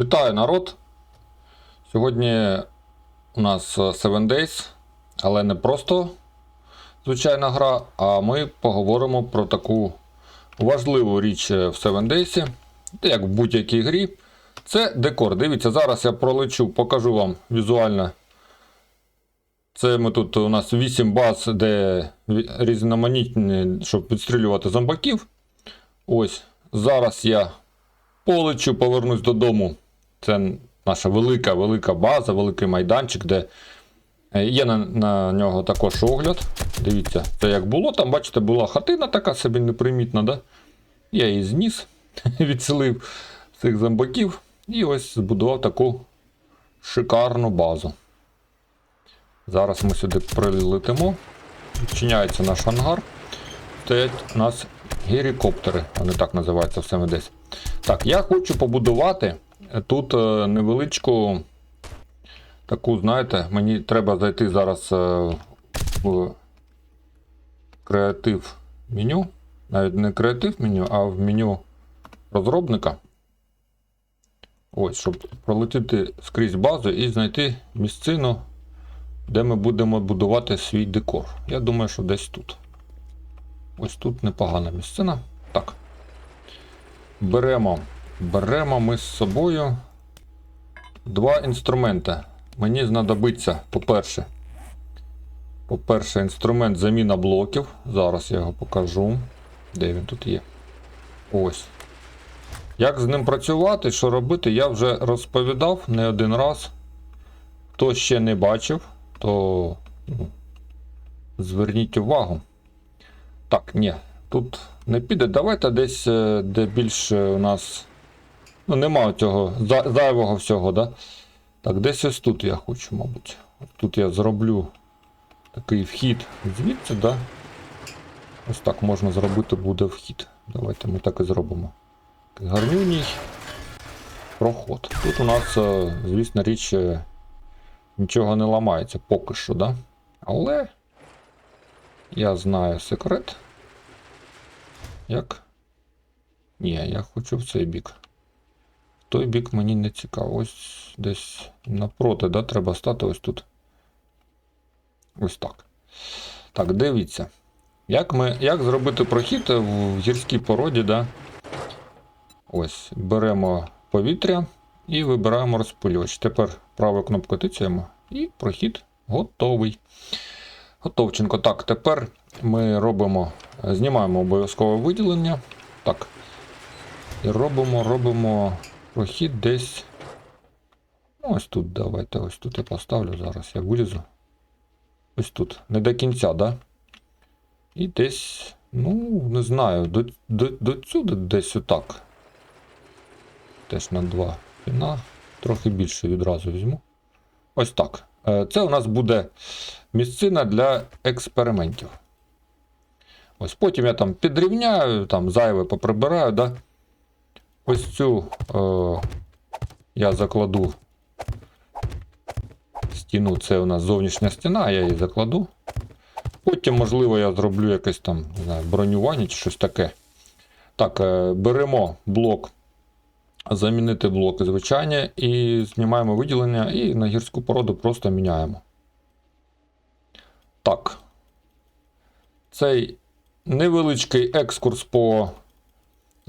Вітаю народ! Сьогодні у нас е, 7 Days, але не просто звичайна гра, а ми поговоримо про таку важливу річ е, в 7 Days, як в будь-якій грі. Це декор. Дивіться, зараз я пролечу, покажу вам візуально. Це ми тут у нас 8 баз, де різноманітні, щоб відстрілювати зомбаків. Ось зараз я полечу, повернусь додому. Це наша велика, велика база, великий майданчик, де е, є на, на нього також огляд. Дивіться, це як було. Там, бачите, була хатина така собі непримітна, да? Я її зніс, відселив цих зомбаків і ось збудував таку шикарну базу. Зараз ми сюди прилетимо. Відчиняється наш ангар. Стоять у нас гелікоптери, вони так називаються в десь. Так, я хочу побудувати тут е, невеличку таку, знаєте, мені треба зайти зараз е, в креатив меню. Навіть не креатив меню, а в меню розробника. Ось, щоб пролетіти скрізь базу і знайти місцину, де ми будемо будувати свій декор. Я думаю, що десь тут. Ось тут непогана місцина. Так. Беремо. Беремо ми з собою два інструменти. Мені знадобиться, по-перше, по-перше, інструмент заміна блоків. Зараз я його покажу. Де він тут є? Ось. Як з ним працювати, що робити, я вже розповідав не один раз. Хто ще не бачив, то ну, зверніть увагу. Так, ні, тут не піде. Давайте десь, е, де більше у нас. Ну, нема цього зайвого всього, да? Так, десь ось тут я хочу, мабуть. Тут я зроблю такий вхід звідси, да? Ось так можна зробити буде вхід. Давайте ми так і зробимо. Гарнюній проход. Тут у нас, е, звісно, річ, е, нічого не ламається поки що, да? Але я знаю секрет. Як? Ні, я хочу в цей бік. Той бік мені не цікаво. Ось десь напроти, да, треба стати ось тут. Ось так. Так, дивіться. Як, ми, як зробити прохід в гірській породі, да? Ось, беремо повітря і вибираємо розпилювач. Тепер правою кнопкою тицяємо і прохід готовий. Готовченко. Так, тепер ми робимо, знімаємо обов'язкове виділення. Так. І робимо, робимо прохід десь. Ну, ось тут, давайте, ось тут я поставлю зараз, я вилізу. Ось тут. Не до кінця, да? І десь, ну, не знаю, до, до, до сюди десь отак. Теж на два піна. Трохи більше відразу візьму. Ось так. Е, Це у нас буде місцина для експериментів. Ось потім я там підрівняю, там зайве поприбираю, да? Ось цю е, я закладу стіну, це у нас зовнішня стіна, я її закладу. Потім, можливо, я зроблю якесь там не знаю, бронювання чи щось таке. Так, е, беремо блок, замінити блоки звичайні, і знімаємо виділення, і на гірську породу просто міняємо. Так. Цей невеличкий екскурс по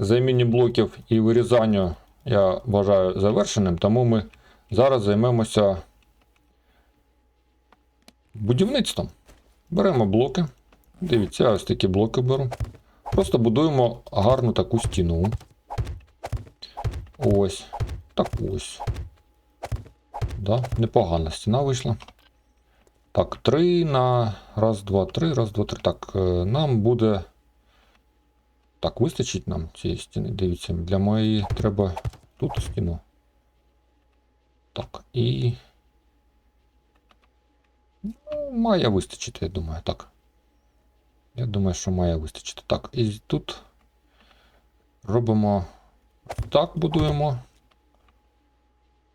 заміні блоків і вирізанню я вважаю завершеним, тому ми зараз займемося будівництвом. Беремо блоки. Дивіться, я ось такі блоки беру. Просто будуємо гарну таку стіну. Ось. Так ось. Да, непогана стіна вийшла. Так, три на. Раз, два, три, раз, два, три. Так, е, нам буде. Так, вистачить нам цієї стіни. Дивіться, для моєї треба тут стіну. Так, і. Ну, має вистачити, я думаю, так. Я думаю, що має вистачити. Так, і тут робимо. Так будуємо.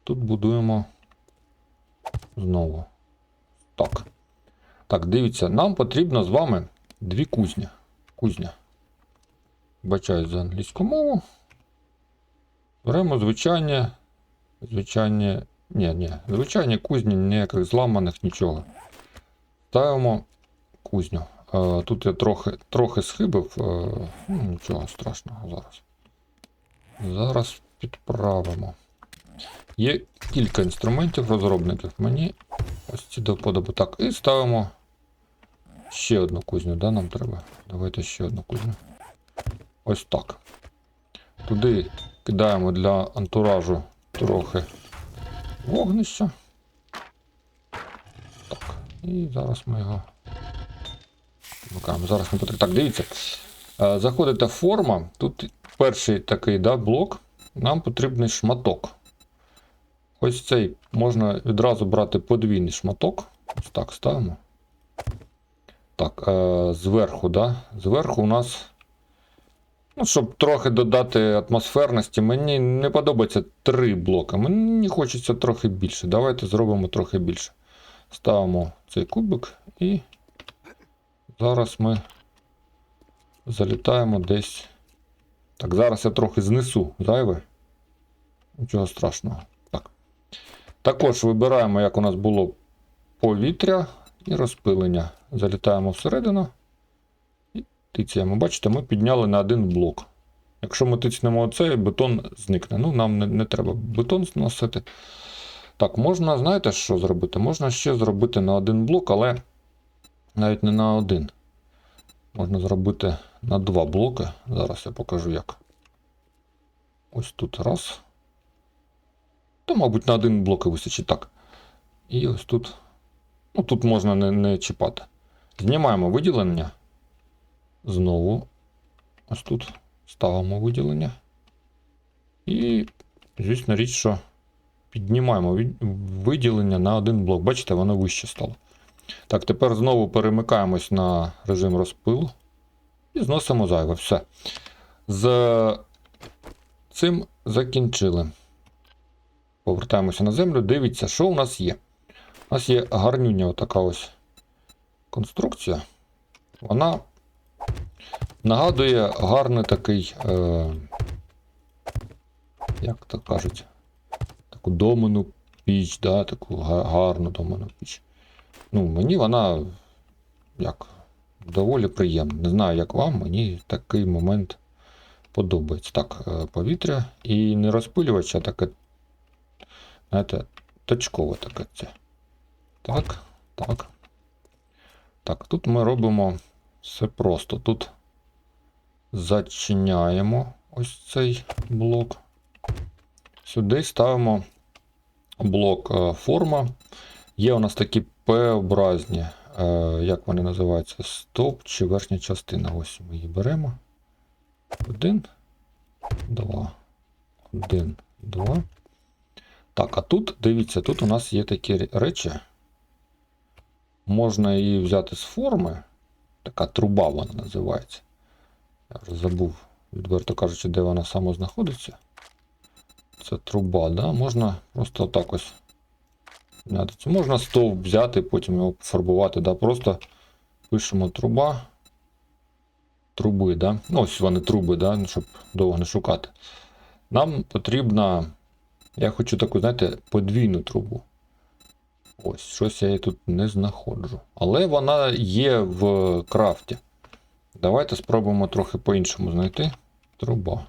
Тут будуємо знову. Так. Так, дивіться, нам потрібно з вами дві кузні. Кузня. Бачаю за англійську мову. Беремо звичайне Звичайні. Ні, ні, звичайні кузні, ніяких зламаних, нічого. Ставимо кузню. Е, тут я трохи, трохи схибив. Е, ну, нічого страшного зараз. Зараз підправимо. Є кілька інструментів розробників. Мені ось ці до вподоби. Так, і ставимо ще одну кузню, да, нам треба. Давайте ще одну кузню. Ось так. Туди кидаємо для антуражу трохи вогнища. Так, і зараз ми його. Вмикаємо. Зараз не потрібно. Так, дивіться. Е, Заходите в форма. Тут перший такий да, блок. Нам потрібний шматок. Ось цей можна відразу брати подвійний шматок. Ось так ставимо. Так, е, зверху, да? Зверху у нас. Ну, щоб трохи додати атмосферності, мені не подобається три блоки. Мені хочеться трохи більше. Давайте зробимо трохи більше. Ставимо цей кубик і зараз ми залітаємо десь. Так, зараз я трохи знесу зайве. Нічого страшного. Так. Також вибираємо, як у нас було повітря і розпилення. Залітаємо всередину тицяємо. Бачите, ми підняли на один блок. Якщо ми тицнемо оцей, бетон зникне. Ну, нам не, не треба бетон зносити. Так, можна, знаєте, що зробити? Можна ще зробити на один блок, але навіть не на один. Можна зробити на два блоки. Зараз я покажу як. Ось тут раз. То, мабуть, на один блок і вистачить так. І ось тут. Ну, тут можна не, не чіпати. Знімаємо виділення. Знову ось тут ставимо виділення. І, звісно, річ, що піднімаємо виділення на один блок. Бачите, воно вище стало. Так, тепер знову перемикаємось на режим розпилу і зносимо зайве. Все. З цим закінчили. Повертаємося на землю. Дивіться, що у нас є. У нас є гарнюня така ось конструкція. Вона нагадує гарний такий, е, як то кажуть, таку домену піч, да, таку гарну домену піч. Ну, мені вона як доволі приємна. Не знаю, як вам, мені такий момент подобається. Так, е, повітря і не розпилювач, а таке, знаєте, точкове таке це. Так, так. Так, тут ми робимо все просто. Тут зачиняємо ось цей блок. Сюди ставимо блок е, форма. Є у нас такі П-образні, е, як вони називаються, стоп чи верхня частина. Ось ми її беремо. Один, два, один, два. Так, а тут, дивіться, тут у нас є такі речі. Можна її взяти з форми. Така труба вона називається. Я забув, відверто кажучи, де вона саме знаходиться. Це труба, да? Можна просто отак ось. цю. Можна стовп взяти, потім його пофарбувати. Да? Просто пишемо труба. Труби, да? Ну, ось вони труби, да? щоб довго не шукати. Нам потрібна. Я хочу таку, знаєте, подвійну трубу. Ось, щось я її тут не знаходжу. Але вона є в крафті. Давайте спробуємо трохи по-іншому знайти. Труба.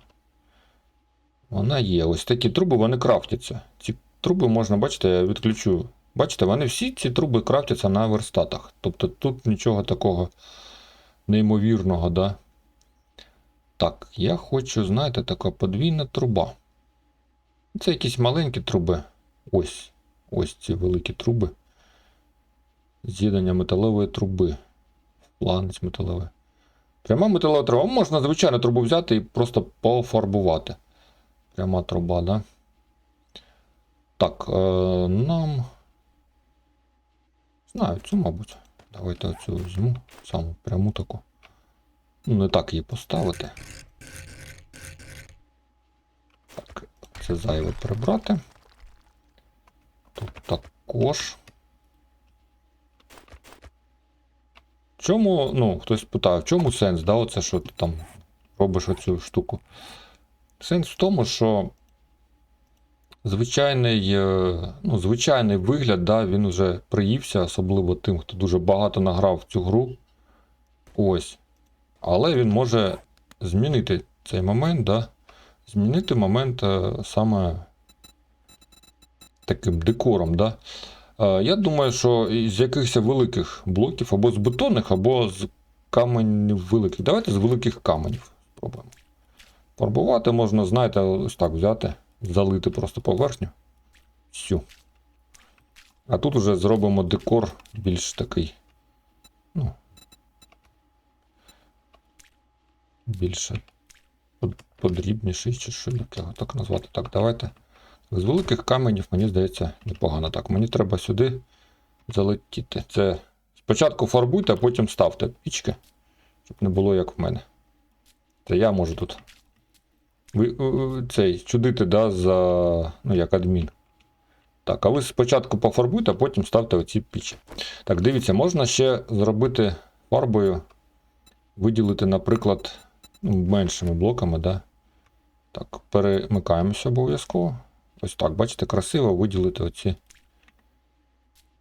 Вона є. Ось такі труби, вони крафтяться. Ці труби можна, бачите, я відключу. Бачите, вони всі ці труби крафтяться на верстатах. Тобто тут нічого такого неймовірного, да? Так, я хочу, знаєте, така подвійна труба. Це якісь маленькі труби. Ось. Ось ці великі труби. З'єднання металевої труби. Планець металевий. Пряма металева труба. Можна звичайно трубу взяти і просто пофарбувати. Пряма труба, да? Так, е, нам. Знаю, цю, мабуть. Давайте оцю візьму. Саму пряму таку. Ну, не так її поставити. Так, це зайве прибрати. Тут також. Чому, ну, хтось питає, в чому сенс, да, оце, що ти там робиш оцю штуку? Сенс в тому, що звичайний, е, ну, звичайний вигляд, да, він вже приївся, особливо тим, хто дуже багато награв в цю гру. Ось. Але він може змінити цей момент, да, змінити момент е, саме таким декором. Да. Е, Я думаю, що з якихось великих блоків, або з бетонних, або з каменів великих. Давайте з великих каменів спробуємо. Фарбувати можна, знаєте, ось так взяти, залити просто поверхню. Всю. А тут уже зробимо декор більш такий. Ну. Більше подрібніший, чи що, його так назвати. Так, давайте. З великих каменів, мені здається, непогано. Так, мені треба сюди залетіти. Це спочатку фарбуйте, а потім ставте пічки, щоб не було як в мене. Це я можу тут. Е, е, цей чудити, да, за. Ну, як адмін. Так, а ви спочатку пофарбуйте, а потім ставте оці пічі. Так, дивіться, можна ще зробити фарбою, виділити, наприклад, ну, меншими блоками, да. Так, перемикаємося обов'язково. Ось так, бачите, красиво виділити оці.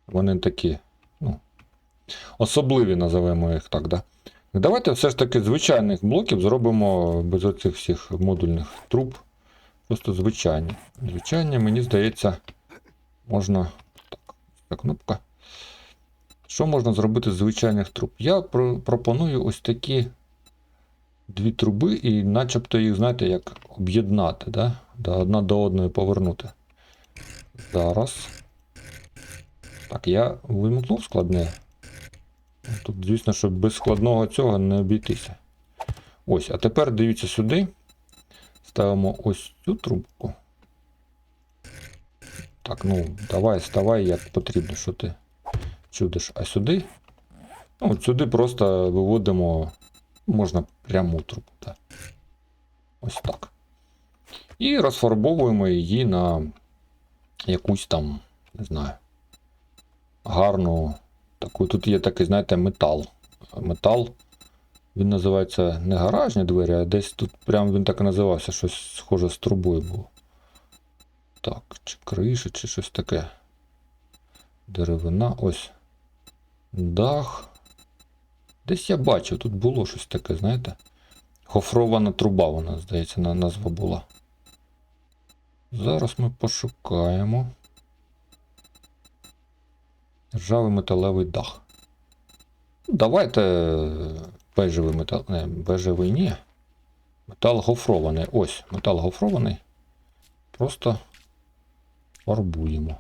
Вони такі, ну, особливі, називаємо їх так, да. Давайте все ж таки звичайних блоків зробимо без оцих всіх модульних труб. Просто звичайні. Звичайні, мені здається, можна. Так, ця кнопка. Що можна зробити з звичайних труб? Я про- пропоную ось такі дві труби і начебто їх, знаєте, як об'єднати, да? Да, одна до одної повернути. Зараз. Так, я вимкнув складне. Тут, звісно, що без складного цього не обійтися. Ось, а тепер дивіться сюди. Ставимо ось цю трубку. Так, ну, давай, ставай, як потрібно, що ти чудиш. А сюди. Ну, сюди просто виводимо, можна пряму трубу. Так. Ось так. І розфарбовуємо її на якусь там, не знаю, гарну. Таку, тут є такий, знаєте, метал. Метал. Він називається не гаражні двері, а десь тут прям він так і називався, щось схоже з трубою було. Так, чи криша, чи щось таке. Деревина, ось. Дах. Десь я бачив, тут було щось таке, знаєте. Гофрована труба, вона, здається, назва була. Зараз ми пошукаємо. Ржавий металевий дах. Ну, Давайте бежевий метал. Не, бежевий ні. Метал гофрований. Ось, метал гофрований. Просто фарбуємо.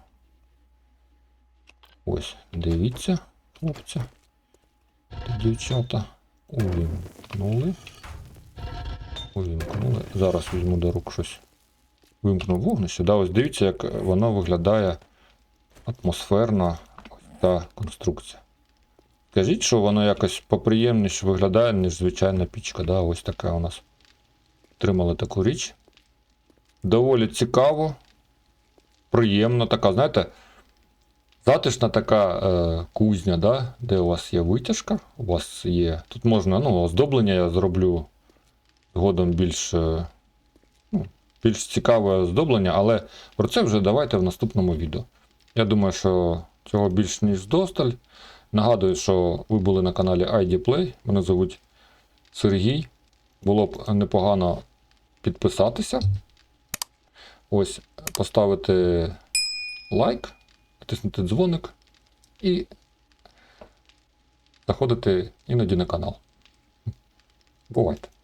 Ось, дивіться, хлопці. та Дівчата. Увімкнули. Увімкнули. Зараз візьму до рук щось. Вимкнув вогнище. Да, ось дивіться, як воно виглядає атмосферно та конструкція. Скажіть, що воно якось поприємніше виглядає, ніж звичайна пічка. Да? Ось така у нас. Отримали таку річ. Доволі цікаво, приємно така, знаєте, затишна така е, кузня, да? де у вас є витяжка, у вас є. Тут можна, ну, оздоблення я зроблю згодом більш, е, більш цікаве оздоблення, але про це вже давайте в наступному відео. Я думаю, що цього більш ніж досталь. Нагадую, що ви були на каналі ID Play. Мене звуть Сергій. Було б непогано підписатися. Ось, поставити лайк, натиснути дзвоник і заходити іноді на канал. Бувайте!